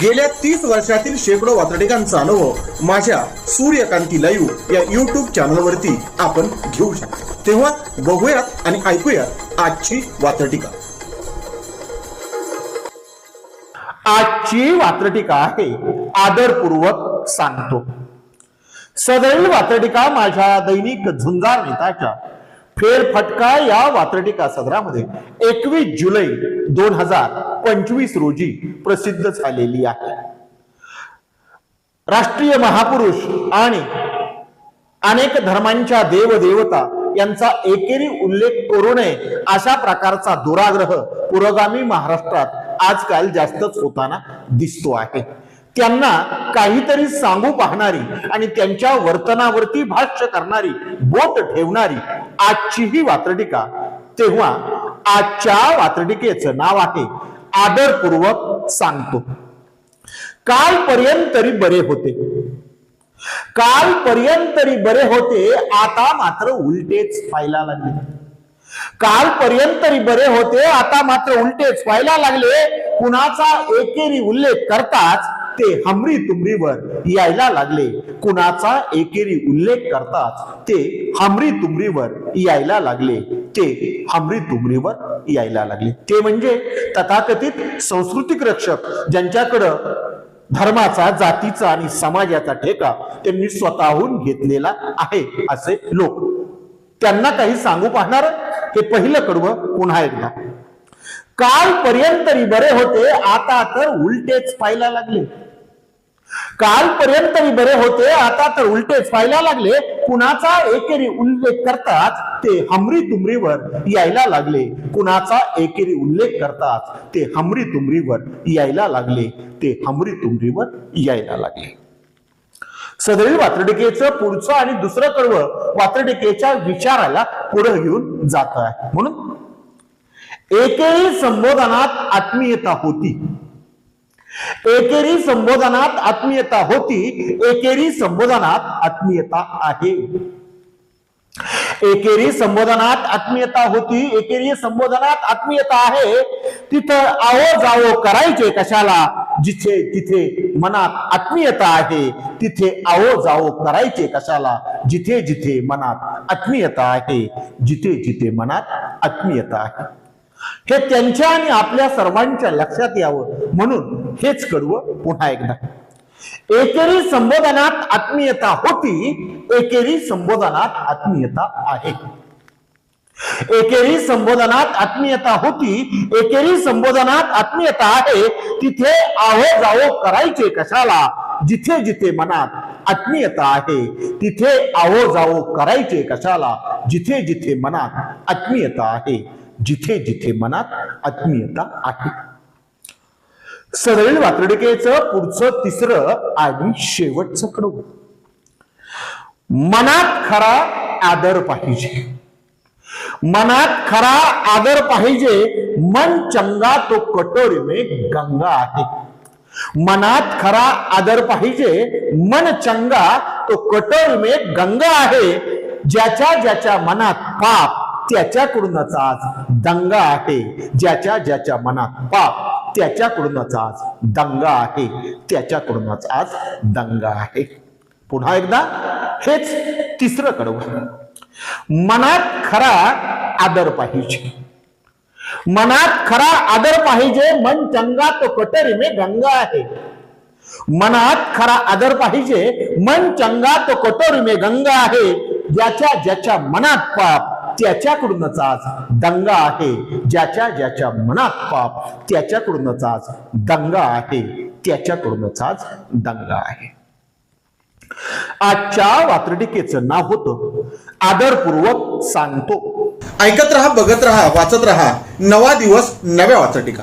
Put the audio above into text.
गेल्या तीस वर्षातील शेकडो वातडिकांचा अनुभव माझ्या सूर्यकांती लाईव्ह या युट्यूब चॅनलवरती आपण घेऊ शकतो. तेव्हा बघूयात आणि ऐकूयात आजची वातटिका आजची वात्रटिका आहे आदरपूर्वक सांगतो. सदैव वात्रटिका माझ्या दैनिक झुंजार नेताच्या फेरफटका या वात्रटिका सदरामध्ये एकवीस जुलै दोन हजार पंचवीस रोजी प्रसिद्ध झालेली आहे. राष्ट्रीय महापुरुष आणि अनेक धर्मांच्या देवदेवता यांचा एकेरी उल्लेख करू नये अशा प्रकारचा दुराग्रह पुरोगामी महाराष्ट्रात आजकाल जास्तच होताना दिसतो आहे. त्यांना काहीतरी सांगू पाहणारी आणि त्यांच्या वर्तनावरती भाष्य करणारी बोट ठेवणारी आजची ही वात्रटिका तेव्हा आजच्या वात्रटिकेचं नाव आहे. आदरपूर्वक सांगतो. कालपर्यंत तरी बरे होते. कालपर्यंत तरी बरे होते आता मात्र उलटेच व्हायला लागले. कालपर्यंत तरी बरे होते आता मात्र उलटेच व्हायला लागले. कुणाचा एकेरी उल्लेख करताच ते हमरी तुमरीवर यायला लागले. कुणाचा एकेरी उल्लेख करताच ते हमरी तुमरीवर यायला लागले. ते हमरी तुमरीवर यायला लागले. ते म्हणजे तथाकथित सांस्कृतिक रक्षक ज्यांच्याकडं धर्माचा जातीचा आणि समाजाचा ठेका त्यांनी स्वतःहून घेतलेला आहे असे लोक. त्यांना काही सांगू पाहणार हे पहिलं कडवं पुन्हा एकदा. कालपर्यंत तरी बरे होते आता तर उलटेच पाहायला लागले. कालपर्यंत तरी बरे होते आता तर उलटेच पाहायला लागले कुणाचा एकेरी उल्लेख करताच ते हमरी तुमरीवर यायला लागले. कुणाचा एकेरी उल्लेख करताच ते हमरी तुमरीवर यायला लागले. ते हमरी तुमरीवर यायला लागले. सदैव वात्रटिकेचं पुढचं आणि दुसरं कडवं वात्रटिकेच्या विचाराला पुढे घेऊन जात आहे. म्हणून एकेरी संबोधनात आत्मीयता होती. एकेरी संबोधनात आत्मीयता होती एकेरी संबोधनात आत्मीयता आहे. एकेरी संबोधनात आत्मीयता होती एकेरी संबोधनात आत्मीयता आहे. तिथं आवो जावो करायचे कशाला? जिथे तिथे मनात आत्मीयता आहे तिथे आवो जावो करायचे कशाला? जिथे जिथे मनात आत्मीयता आहे जिथे जिथे मनात आत्मीयता आहे. हे त्यांच्या आणि आपल्या सर्वांच्या लक्षात यावं. म्हणून हेच कडवं पुन्हा एकदा. एकेरी संबोधनात आत्मीयता होती एकेरी संबोधनात आत्मीयता आहे. एकेरी संबोधनात आत्मीयता होती एकेरी संबोधनात आत्मीयता आहे. तिथे आहो जावो करायचे कशाला? जिथे जिथे मनात आत्मीयता आहे तिथे आहो जावो करायचे कशाला? जिथे जिथे मनात आत्मीयता आहे. जिथे जिथे मनात आत्मीयता आहे. सदैव वात्रडिकेचं पुढचं तिसरं आणि शेवटचं कडव मनात खरा आदर पाहिजे. मनात खरा आदर पाहिजे मन चंगा तो कटोरी में गंगा आहे. मनात खरा आदर पाहिजे मन चंगा तो कटोरी में गंगा आहे. ज्याच्या ज्याच्या मनात पाप त्याच्याकडूनच आज दंगा आहे. ज्याच्या ज्याच्या मनात पाप त्याच्याकडूनच आज दंगा आहे. त्याच्याकडूनच आज दंगा आहे. पुन्हा एकदा हेच तिसरं कडवं. मनात खरा आदर पाहिजे. मनात खरा आदर पाहिजे मन चंगा तो कटरी मे गंगा आहे. मनात खरा आदर पाहिजे मन चंगा तो कटोरी मे गंगा आहे. ज्याच्या ज्याच्या मनात पाप त्याच्याकडूनच आज दंगा आहे. ज्याच्या ज्याच्या मनात पाप त्याच्याकडूनच आज दंगा आहे. त्याच्याकडूनच आज दंगा आहे. आजच्या वात्रटिकेचं नाव होतं आदरपूर्वक सांगतो. ऐकत राहा बघत राहा वाचत राहा. नवा दिवस नव्या वाचटिका